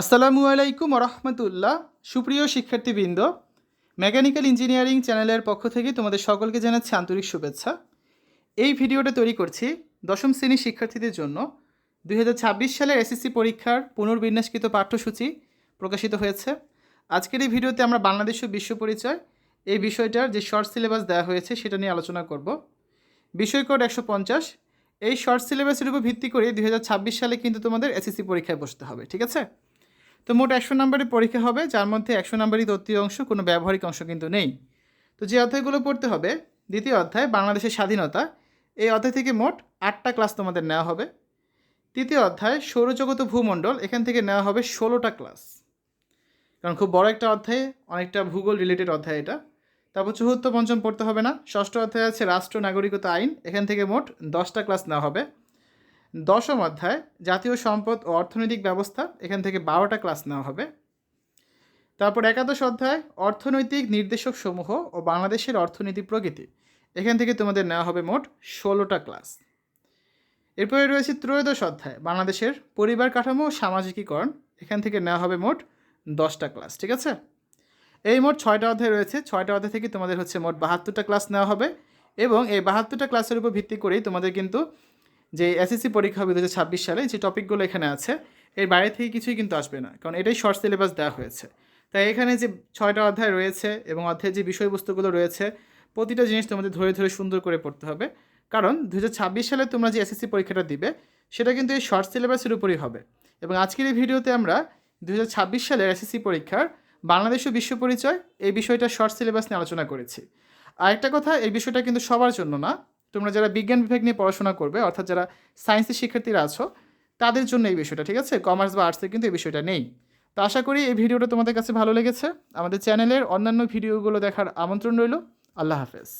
আসসালামু আলাইকুম রহমতুল্লাহ সুপ্রিয় শিক্ষার্থীবৃন্দ, মেকানিক্যাল ইঞ্জিনিয়ারিং চ্যানেলের পক্ষ থেকে তোমাদের সকলকে জানাচ্ছি আন্তরিক শুভেচ্ছা। এই ভিডিওটা তৈরি করছি দশম শ্রেণির শিক্ষার্থীদের জন্য। দুই হাজার ছাব্বিশ সালের এসএসসি পরীক্ষার পুনর্বিন্যাসকৃত পাঠ্যসূচি প্রকাশিত হয়েছে। আজকের এই ভিডিওতে আমরা বাংলাদেশ ও বিশ্ব পরিচয়, এই বিষয়টার যে শর্ট সিলেবাস দেওয়া হয়েছে সেটা নিয়ে আলোচনা করব। বিষয় কোড একশো পঞ্চাশ, এই শর্ট সিলেবাসের উপর ভিত্তি করে দুই হাজার ছাব্বিশ সালে কিন্তু তোমাদের এসএসসি পরীক্ষায় বসতে হবে, ঠিক আছে? তো মোট একশো নম্বরের পরীক্ষা হবে, যার মধ্যে একশো নম্বরই তত্ত্বীয় অংশ, কোনো ব্যবহারিক অংশ কিন্তু নেই। তো যে অধ্যায়গুলো পড়তে হবে, দ্বিতীয় অধ্যায়, বাংলাদেশের স্বাধীনতা, এই অধ্যায় থেকে মোট আটটা ক্লাস তোমাদের নেওয়া হবে। তৃতীয় অধ্যায় সৌরজগত ভূমণ্ডল, এখান থেকে নেওয়া হবে ষোলোটা ক্লাস। কারণ খুব বড় একটা অধ্যায়, অনেকটা ভূগোল রিলেটেড অধ্যায় এটা। তারপর চতুর্থ পঞ্চম পড়তে হবে না। ষষ্ঠ অধ্যায় আছে রাষ্ট্র নাগরিকতা আইন, এখান থেকে মোট দশটা ক্লাস নেওয়া হবে। দশম অধ্যায়, জাতীয় সম্পদ ও অর্থনৈতিক ব্যবস্থা, এখান থেকে বারোটা ক্লাস নেওয়া হবে। তারপর একাদশ অধ্যায়, অর্থনৈতিক নির্দেশক সমূহ ও বাংলাদেশের অর্থনীতি প্রকৃতি এখান থেকে তোমাদের নেওয়া হবে মোট ষোলোটা ক্লাস এরপরে রয়েছে ত্রয়োদশ অধ্যায়, বাংলাদেশের পরিবার কাঠামো ও সামাজিকীকরণ। এখান থেকে নেওয়া হবে মোট দশটা ক্লাস ঠিক আছে? এই মোট ছয়টা অধ্যায় রয়েছে, ছয়টা অধ্যায় থেকে তোমাদের হচ্ছে মোট বাহাত্তরটা ক্লাস নেওয়া হবে এবং এই বাহাত্তরটা ক্লাসের উপর ভিত্তি করেই তোমাদের কিন্তু যে এসএসসি পরীক্ষা হবে দু সালে, যে টপিকগুলো এখানে আছে, এর বাইরে থেকে কিছুই কিন্তু আসবে না, কারণ এটাই শর্ট সিলেবাস দেওয়া হয়েছে। তাই এখানে যে ছয়টা অধ্যায় রয়েছে এবং অধ্যায়ের যে বিষয়বস্তুগুলো রয়েছে, প্রতিটা জিনিস তোমাদের ধরে ধরে সুন্দর করে পড়তে হবে। কারণ দু হাজার ছাব্বিশ সালে তোমরা যে এসএসসি পরীক্ষাটা দিবে, সেটা কিন্তু এই শর্ট সিলেবাসের উপরই হবে। এবং আজকের এই ভিডিওতে আমরা দু হাজার ছাব্বিশ সালের এসএসসি পরীক্ষার বাংলাদেশ বিশ্ব পরিচয়, এই বিষয়টা শর্ট সিলেবাস নিয়ে আলোচনা করেছি। আরেকটা কথা, এই বিষয়টা কিন্তু সবার জন্য না তোমরা যারা বিজ্ঞান বিভাগ নিয়ে পড়াশোনা করবে, অর্থাৎ যারা সায়েন্সের শিক্ষার্থীরা আছো, তাদের জন্য এই বিষয়টা, ঠিক আছে? কমার্স বা আর্টসের কিন্তু এই বিষয়টা নেই। তো আশা করি এই ভিডিওটা তোমাদের কাছে ভালো লেগেছে। আমাদের চ্যানেলের অন্যান্য ভিডিওগুলো দেখার আমন্ত্রণ রইল। আল্লাহ হাফেজ।